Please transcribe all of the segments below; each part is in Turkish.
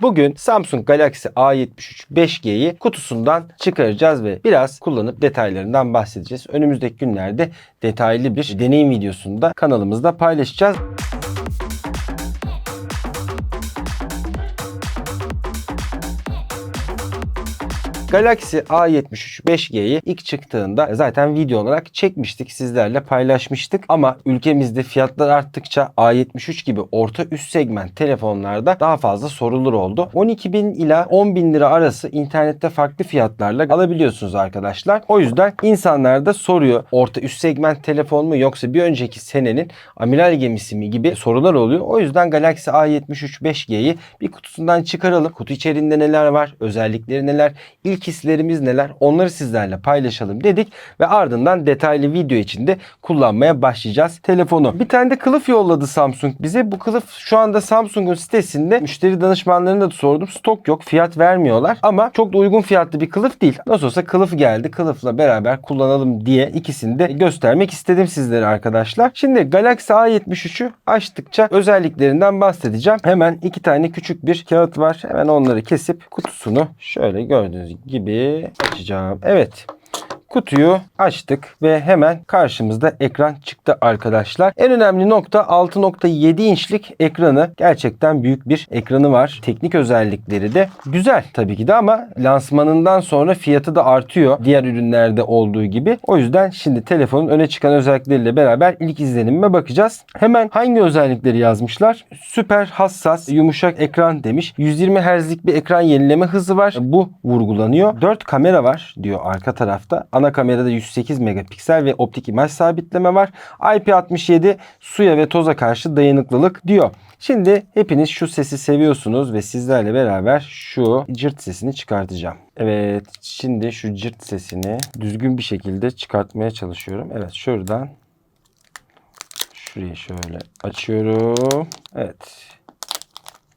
Bugün Samsung Galaxy A73 5G'yi kutusundan çıkaracağız ve biraz kullanıp detaylarından bahsedeceğiz. Önümüzdeki günlerde detaylı bir deneyim videosunu da kanalımızda paylaşacağız. Galaxy A73 5G'yi ilk çıktığında zaten video olarak çekmiştik, sizlerle paylaşmıştık. Ama ülkemizde fiyatlar arttıkça A73 gibi orta üst segment telefonlarda daha fazla sorulur oldu. 12.000 ila 10.000 lira arası internette farklı fiyatlarla alabiliyorsunuz arkadaşlar. O yüzden insanlar da soruyor orta üst segment telefon mu yoksa bir önceki senenin amiral gemisi mi gibi sorular oluyor. O yüzden Galaxy A73 5G'yi bir kutusundan çıkaralım. Kutu içerisinde neler var, özellikleri neler, ilk hislerimiz neler onları sizlerle paylaşalım dedik ve ardından detaylı video içinde kullanmaya başlayacağız telefonu. Bir tane de kılıf yolladı Samsung bize. Bu kılıf şu anda Samsung'un sitesinde müşteri danışmanlarına da sordum. Stok yok, fiyat vermiyorlar ama çok da uygun fiyatlı bir kılıf değil. Nasıl olsa kılıf geldi. Kılıfla beraber kullanalım diye ikisini de göstermek istedim sizlere arkadaşlar. Şimdi Galaxy A73'ü açtıkça özelliklerinden bahsedeceğim. Hemen iki tane küçük bir kağıt var. Hemen onları kesip kutusunu şöyle gördüğünüz gibi açacağım. Evet. Kutuyu açtık ve hemen karşımızda ekran çıktı arkadaşlar. En önemli nokta 6.7 inçlik ekranı. Gerçekten büyük bir ekranı var. Teknik özellikleri de güzel tabii ki de ama lansmanından sonra fiyatı da artıyor. Diğer ürünlerde olduğu gibi. O yüzden şimdi telefonun öne çıkan özellikleriyle beraber ilk izlenimime bakacağız. Hemen hangi özellikleri yazmışlar? Süper hassas, yumuşak ekran demiş. 120 Hz'lik bir ekran yenileme hızı var. Bu vurgulanıyor. 4 kamera var diyor arka tarafta. Ana kamerada 108 megapiksel ve optik imaj sabitleme var. IP67 suya ve toza karşı dayanıklılık diyor. Şimdi hepiniz şu sesi seviyorsunuz ve sizlerle beraber şu cırt sesini çıkartacağım. Evet şimdi şu cırt sesini düzgün bir şekilde çıkartmaya çalışıyorum. Evet şuradan şurayı şöyle açıyorum. Evet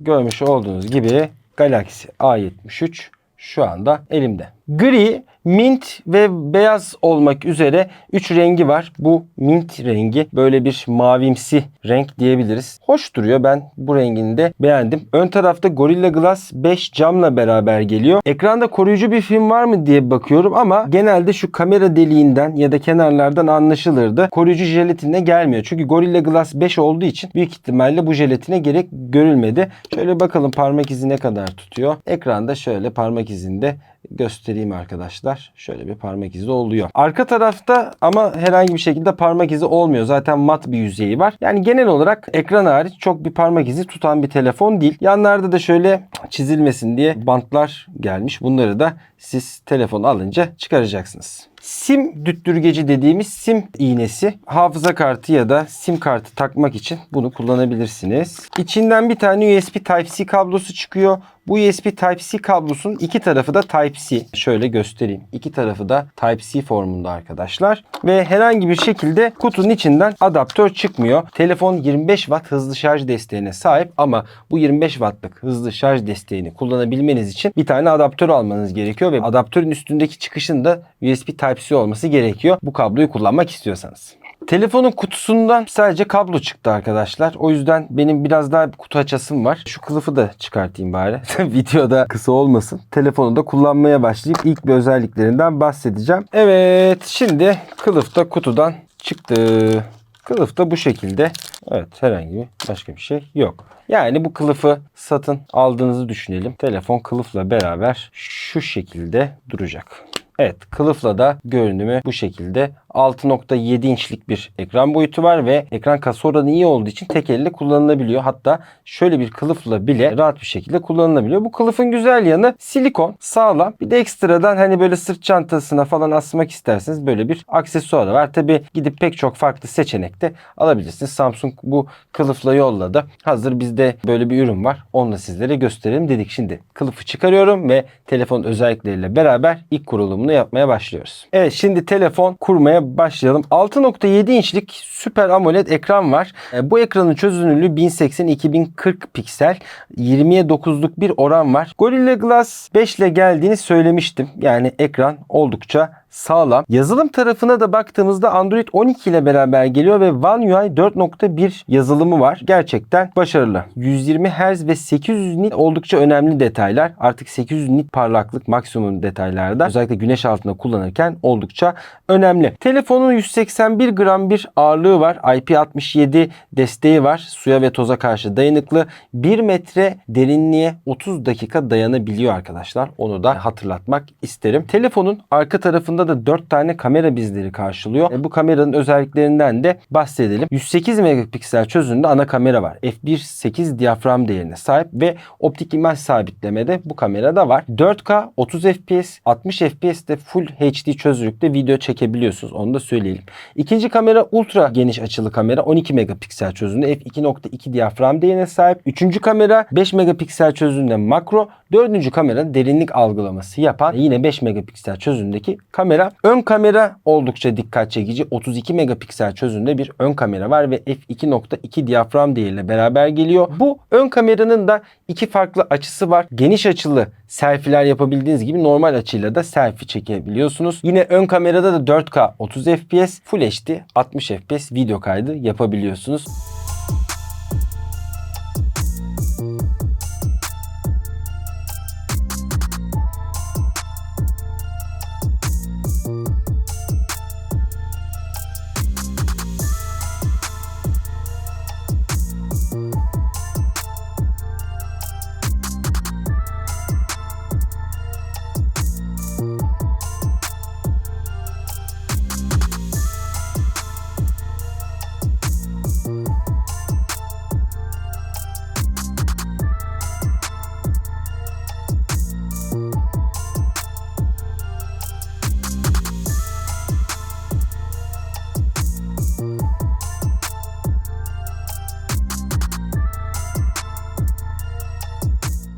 görmüş olduğunuz gibi Galaxy A73 şu anda elimde. Gri, mint ve beyaz olmak üzere 3 rengi var. Bu mint rengi böyle bir mavimsi renk diyebiliriz. Hoş duruyor. Ben bu rengini de beğendim. Ön tarafta Gorilla Glass 5 camla beraber geliyor. Ekranda koruyucu bir film var mı diye bakıyorum ama genelde şu kamera deliğinden ya da kenarlardan anlaşılırdı. Koruyucu jelatine gelmiyor. Çünkü Gorilla Glass 5 olduğu için büyük ihtimalle bu jelatine gerek görülmedi. Şöyle bakalım parmak izi ne kadar tutuyor. Ekranda şöyle parmak izinde göstereyim arkadaşlar. Şöyle bir parmak izi oluyor. Arka tarafta ama herhangi bir şekilde parmak izi olmuyor. Zaten mat bir yüzeyi var. Yani genel olarak ekran hariç çok bir parmak izi tutan bir telefon değil. Yanlarda da şöyle çizilmesin diye bantlar gelmiş. Bunları da siz telefon alınca çıkaracaksınız. Sim düttürgeci dediğimiz sim iğnesi hafıza kartı ya da sim kartı takmak için bunu kullanabilirsiniz. İçinden bir tane USB Type-C kablosu çıkıyor. Bu USB Type-C kablosunun iki tarafı da Type-C. Şöyle göstereyim. İki tarafı da Type-C formunda arkadaşlar. Ve herhangi bir şekilde kutunun içinden adaptör çıkmıyor. Telefon 25 Watt hızlı şarj desteğine sahip ama bu 25 Watt'lık hızlı şarj desteğini kullanabilmeniz için bir tane adaptör almanız gerekiyor ve adaptörün üstündeki çıkışın da USB Type-C olması gerekiyor. Bu kabloyu kullanmak istiyorsanız. Telefonun kutusundan sadece kablo çıktı arkadaşlar. O yüzden benim biraz daha kutu açasım var. Şu kılıfı da çıkartayım bari. Videoda kısa olmasın. Telefonu da kullanmaya başlayıp ilk bir özelliklerinden bahsedeceğim. Evet şimdi kılıf da kutudan çıktı. Kılıf da bu şekilde. Evet herhangi bir başka bir şey yok. Yani bu kılıfı satın aldığınızı düşünelim. Telefon kılıfla beraber şu şekilde duracak. Evet kılıfla da görünümü bu şekilde 6.7 inçlik bir ekran boyutu var ve ekran kasa oranı iyi olduğu için tek elle kullanılabiliyor. Hatta şöyle bir kılıfla bile rahat bir şekilde kullanılabiliyor. Bu kılıfın güzel yanı silikon, sağlam. Bir de ekstradan hani böyle sırt çantasına falan asmak isterseniz böyle bir aksesuarı var. Tabi gidip pek çok farklı seçenekte alabilirsiniz. Samsung bu kılıfla yolladı. Hazır bizde böyle bir ürün var. Onu da sizlere gösterelim dedik. Şimdi kılıfı çıkarıyorum ve telefon özellikleriyle beraber ilk kurulumunu yapmaya başlıyoruz. Evet şimdi telefon kurmaya başlayalım. 6.7 inçlik Super AMOLED ekran var. E, Bu ekranın çözünürlüğü 1080-2040 piksel. 20'ye 9'luk bir oran var. Gorilla Glass 5 ile geldiğini söylemiştim. Yani ekran oldukça sağlam. Yazılım tarafına da baktığımızda Android 12 ile beraber geliyor ve One UI 4.1 yazılımı var. Gerçekten başarılı. 120 Hz ve 800 nit oldukça önemli detaylar. Artık 800 nit parlaklık maksimum detaylarda özellikle güneş altında kullanırken oldukça önemli. Telefonun 181 gram bir ağırlığı var. IP67 desteği var. Suya ve toza karşı dayanıklı. 1 metre derinliğe 30 dakika dayanabiliyor arkadaşlar. Onu da hatırlatmak isterim. Telefonun arka tarafında da 4 tane kamera bizleri karşılıyor. E, bu kameranın özelliklerinden de bahsedelim. 108 megapiksel çözünürlüğünde ana kamera var. f1.8 diyafram değerine sahip ve optik imaj sabitlemede bu kamerada var. 4K 30 FPS 60 FPS de full HD çözünürlükte video çekebiliyorsunuz. Onu da söyleyelim. İkinci kamera ultra geniş açılı kamera 12 megapiksel çözünürlüğünde f2.2 diyafram değerine sahip. Üçüncü kamera 5 megapiksel çözünürlüğünde makro. Dördüncü kamera derinlik algılaması yapan yine 5 megapiksel çözünürlüğündeki kamera. Ön kamera oldukça dikkat çekici. 32 megapiksel çözünürlüğünde bir ön kamera var ve f2.2 diyafram değeriyle beraber geliyor. Bu ön kameranın da iki farklı açısı var. Geniş açılı selfie'ler yapabildiğiniz gibi normal açıyla da selfie çekebiliyorsunuz. Yine ön kamerada da 4K 30 FPS, Full HD 60 FPS video kaydı yapabiliyorsunuz.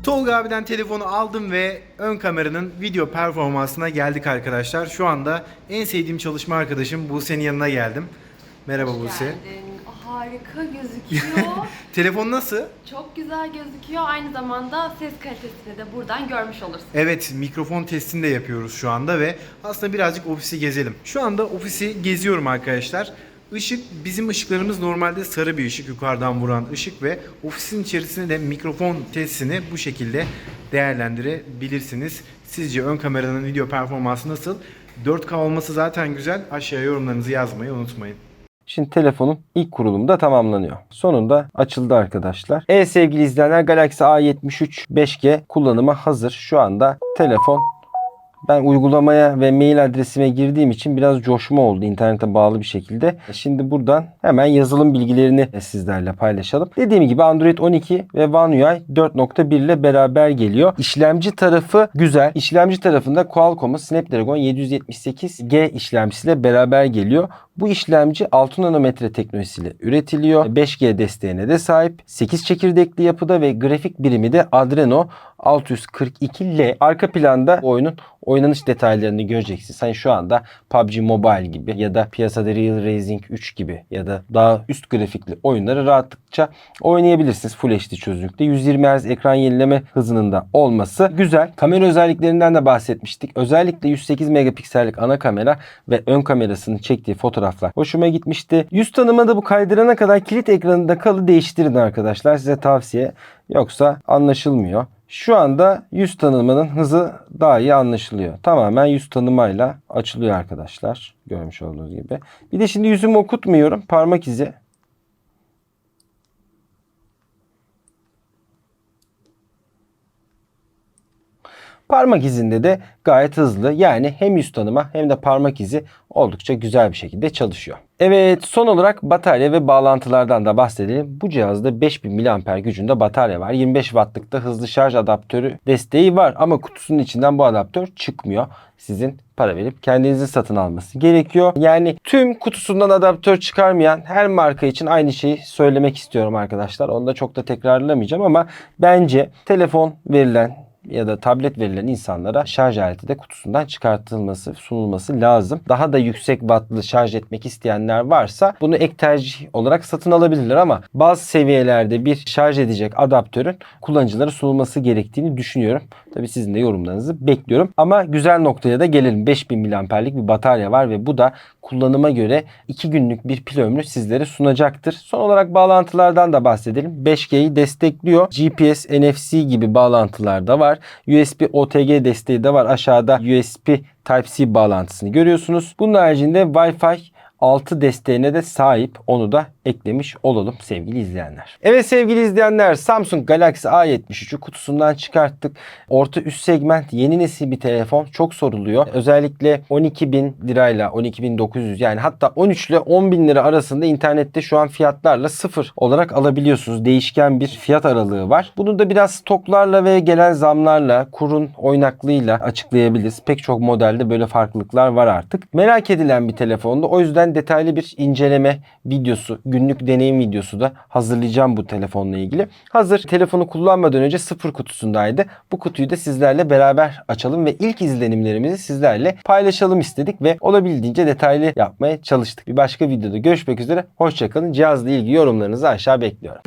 Tolga abiden telefonu aldım ve ön kameranın video performansına geldik arkadaşlar. Şu anda en sevdiğim çalışma arkadaşım Buse'nin yanına geldim. Merhaba Buse. geldin. Harika gözüküyor. Telefon nasıl? Çok güzel gözüküyor. Aynı zamanda ses kalitesini de buradan görmüş olursun. Evet mikrofon testini de yapıyoruz şu anda ve aslında birazcık ofisi gezelim. Şu anda ofisi geziyorum arkadaşlar. Işık bizim ışıklarımız normalde sarı bir ışık yukarıdan vuran ışık ve ofisin içerisinde de mikrofon testini bu şekilde değerlendirebilirsiniz. Sizce ön kameranın video performansı nasıl? 4K olması zaten güzel. Aşağıya yorumlarınızı yazmayı unutmayın. Şimdi telefonun ilk kurulumu da tamamlanıyor. Sonunda açıldı arkadaşlar. Evet sevgili izleyenler Galaxy A73 5G kullanıma hazır. Şu anda telefon ben uygulamaya ve mail adresime girdiğim için biraz coşma oldu internete bağlı bir şekilde. Şimdi buradan hemen yazılım bilgilerini sizlerle paylaşalım. Dediğim gibi Android 12 ve One UI 4.1 ile beraber geliyor. İşlemci tarafı güzel. İşlemci tarafında Qualcomm'un Snapdragon 778G işlemcisiyle beraber geliyor. Bu işlemci 6 nanometre teknolojisiyle üretiliyor. 5G desteğine de sahip. 8 çekirdekli yapıda ve grafik birimi de Adreno 642L. Arka planda oyunun oynanış detaylarını göreceksiniz. Hani şu anda PUBG Mobile gibi ya da piyasada Real Racing 3 gibi ya da daha üst grafikli oyunları rahatlıkça oynayabilirsiniz. Full HD çözünürlükte. 120 Hz ekran yenileme hızının da olması güzel. Kamera özelliklerinden de bahsetmiştik. Özellikle 108 megapiksellik ana kamera ve ön kamerasının çektiği fotoğraflar hoşuma gitmişti. Yüz tanımada bu kaydırana kadar kilit ekranında kalı değiştirin arkadaşlar. Size tavsiye. Yoksa anlaşılmıyor. Şu anda yüz tanımanın hızı daha iyi anlaşılıyor. Tamamen yüz tanımayla açılıyor arkadaşlar. Görmüş olduğunuz gibi. Bir de şimdi yüzümü okutmuyorum. Parmak izi. Parmak izinde de gayet hızlı. Yani hem yüz tanıma hem de parmak izi oldukça güzel bir şekilde çalışıyor. Evet son olarak batarya ve bağlantılardan da bahsedelim. Bu cihazda 5000 mAh gücünde batarya var. 25 wattlık da hızlı şarj adaptörü desteği var. Ama kutusunun içinden bu adaptör çıkmıyor. Sizin para verip kendinizin satın alması gerekiyor. Yani tüm kutusundan adaptör çıkarmayan her marka için aynı şeyi söylemek istiyorum arkadaşlar. Onu da çok da tekrarlamayacağım ama bence telefon verilen ya da tablet verilen insanlara şarj aleti de kutusundan çıkartılması, sunulması lazım. Daha da yüksek wattlı şarj etmek isteyenler varsa bunu ek tercih olarak satın alabilirler ama bazı seviyelerde bir şarj edecek adaptörün kullanıcılara sunulması gerektiğini düşünüyorum. Tabii sizin de yorumlarınızı bekliyorum. Ama güzel noktaya da gelelim. 5000 mAh'lik bir batarya var ve bu da kullanıma göre 2 günlük bir pil ömrü sizlere sunacaktır. Son olarak bağlantılardan da bahsedelim. 5G'yi destekliyor. GPS, NFC gibi bağlantılar da var. USB OTG desteği de var. Aşağıda USB Type-C bağlantısını görüyorsunuz. Bunun haricinde Wi-Fi 6 desteğine de sahip. Onu da eklemiş olalım sevgili izleyenler. Evet sevgili izleyenler Samsung Galaxy A73'ü kutusundan çıkarttık. Orta üst segment yeni nesil bir telefon çok soruluyor. Özellikle 12.000 lirayla 12.900 yani hatta 13 ile 10.000 lira arasında internette şu an fiyatlarla sıfır olarak alabiliyorsunuz. Değişken bir fiyat aralığı var. Bunu da biraz stoklarla ve gelen zamlarla kurun oynaklığıyla açıklayabiliriz. Pek çok modelde böyle farklılıklar var artık. Merak edilen bir telefonda o yüzden detaylı bir inceleme videosu, günlük deneyim videosu da hazırlayacağım bu telefonla ilgili. Hazır telefonu kullanmadan önce sıfır kutusundaydı. Bu kutuyu da sizlerle beraber açalım ve ilk izlenimlerimizi sizlerle paylaşalım istedik ve olabildiğince detaylı yapmaya çalıştık. Bir başka videoda görüşmek üzere. Hoşçakalın. Cihazla ilgili yorumlarınızı aşağı bekliyorum.